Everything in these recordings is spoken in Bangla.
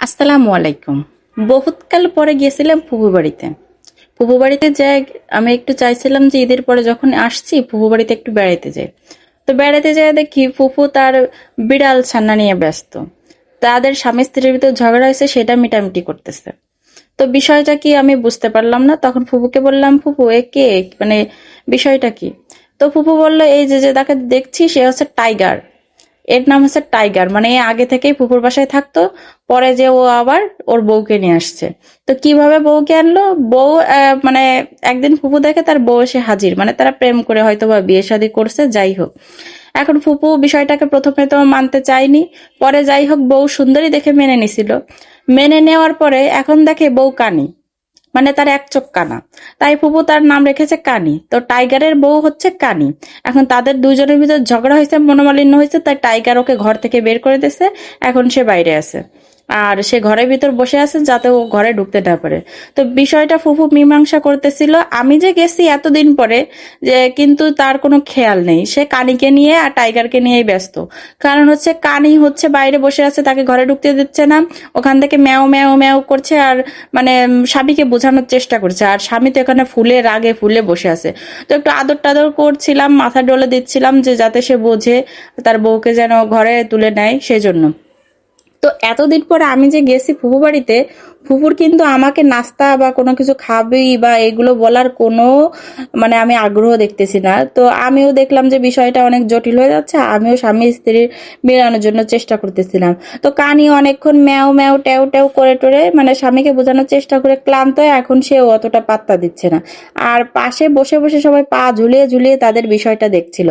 আসসালামু আলাইকুম। বহুতকাল পরে গিয়েছিলাম ফুপু বাড়িতে ফুপু বাড়িতে যাই, আমি একটু চাইছিলাম যে ঈদের পরে যখন আসছি ফুপু বাড়িতে একটু বেড়াইতে যাই। তো বেড়াতে যাই দেখি ফুফু তার বিড়াল ছান্না নিয়ে ব্যস্ত। তাদের স্বামী স্ত্রীর ভিতর ঝগড়া হয়েছে, সেটা মিটামিটি করতেছে। তো বিষয়টা কি আমি বুঝতে পারলাম না, তখন ফুপুকে বললাম ফুপু এ কে? মানে বিষয়টা কি? তো ফুপু বলল, এই যে যে, তাকে দেখছি, সে হচ্ছে টাইগার। এর নাম হচ্ছে টাইগার। মানে এ আগে থেকেই ফুপুর বাসায় থাকতো, পরে যে ও আবার ওর বউকে নিয়ে আসছে। তো কীভাবে বউকে আনলো? বউ মানে একদিন ফুপু দেখে তার বউ এসে হাজির। মানে তারা প্রেম করে হয়তো বা বিয়ে শাদী করছে, যাই হোক। এখন ফুপু বিষয়টাকে প্রথমে তো মানতে চায়নি, পরে যাই হোক বউ সুন্দরী দেখে মেনে নিছিল। মেনে নেওয়ার পরে এখন দেখে বউ কানি। মানে তার এক চোখ কানা। তাই ফুপু তার নাম রেখেছে কানি। তো টাইগারের বউ হচ্ছে কানি। এখন তাদের দুজনের ভিতর ঝগড়া হয়েছে, মনোমালিন্য হয়েছে, তাই টাইগার ওকে ঘর থেকে বের করে দিয়েছে, এখন সে বাইরে আছে। আর সে ঘরের ভিতর বসে আছে যাতে ও ঘরে ঢুকতে না পারে। তো বিষয়টা ফুফু মীমাংসা করতেছিল। আমি যে গেছি এতদিন পরে যে কিন্তু তার কোনো খেয়াল নেই। সে কানিকে নিয়ে আর টাইগারকে নিয়েই ব্যস্ত। কারণ হচ্ছে কানি হচ্ছে বাইরে বসে আছে, তাকে ঘরে ঢুকতে দিচ্ছে না। ওখান থেকে ম্যাও ম্যাও ম্যাও করছে আর মানে স্বামীকে বোঝানোর চেষ্টা করছে। আর স্বামী তো এখানে ফুলে রাগে ফুলে বসে আছে। তো একটু আদর টাদর করছিলাম, মাথা ডলে দিচ্ছিলাম যে যাতে সে বোঝে, তার বউকে যেন ঘরে তুলে নেয়, সেজন্য। তো এতদিন পরে আমি যে গেছি ফুফু বাড়িতে, ফুফুর কিন্তু আমাকে নাস্তা বা কোনো কিছু খাবি বা এগুলো বলার কোনো মানে আমি আগ্রহ দেখতেছি না। তো আমিও দেখলাম যে বিষয়টা অনেক জটিল হয়ে যাচ্ছে, আমিও স্বামী স্ত্রীর মেলানোর জন্য চেষ্টা করতেছিলাম। তো কানি অনেকক্ষণ ম্যাও ম্যাও ট্যাও ট্যাও করে টোরে মানে স্বামীকে বোঝানোর চেষ্টা করে ক্লান্ত, এখন সেও অতটা পাত্তা দিচ্ছে না। আর পাশে বসে বসে সবাই পা ঝুলিয়ে ঝুলিয়ে তাদের বিষয়টা দেখছিল।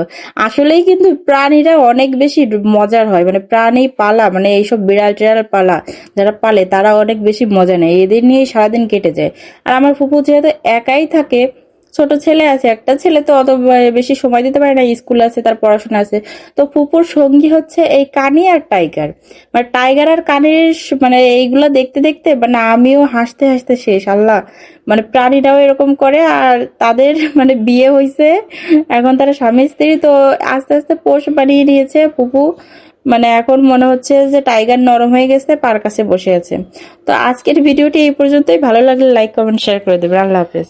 আসলেই কিন্তু প্রাণীরা অনেক বেশি মজার হয় মানে প্রাণী পালা মানে এইসব বিড়াল পালা, যারা পালে তারা অনেক বেশি মজা নেয়। এদের নিয়েই সারাদিন কেটে যায়। আর আমার ফুপু যেহেতু একাই থাকে, ছোট ছেলে আছে, একটা ছেলে তো অত বেশি সময় দিতে পারে না, স্কুল আছে, তার পড়াশোনা আছে। তো ফুপুর সঙ্গী হচ্ছে এই কানি আর টাইগার। মানে টাইগার আর কানির মানে এইগুলা দেখতে দেখতে মানে আমিও হাসতে হাসতে শেষ, আল্লাহ। মানে প্রাণীরাও এরকম করে, আর তাদের মানে বিয়ে হয়েছে এখন তারা স্বামী স্ত্রী তো আস্তে আস্তে পোষ বানিয়ে নিয়েছে ফুপু মানে এখন মনে হচ্ছে যে টাইগার নরম হয়ে গেছে পার কাছে বসে আছে। তো আজকের ভিডিওটি এই পর্যন্তই। ভালো লাগলে লাইক কমেন্ট শেয়ার করে দেবেন। আল্লাহ হাফেজ।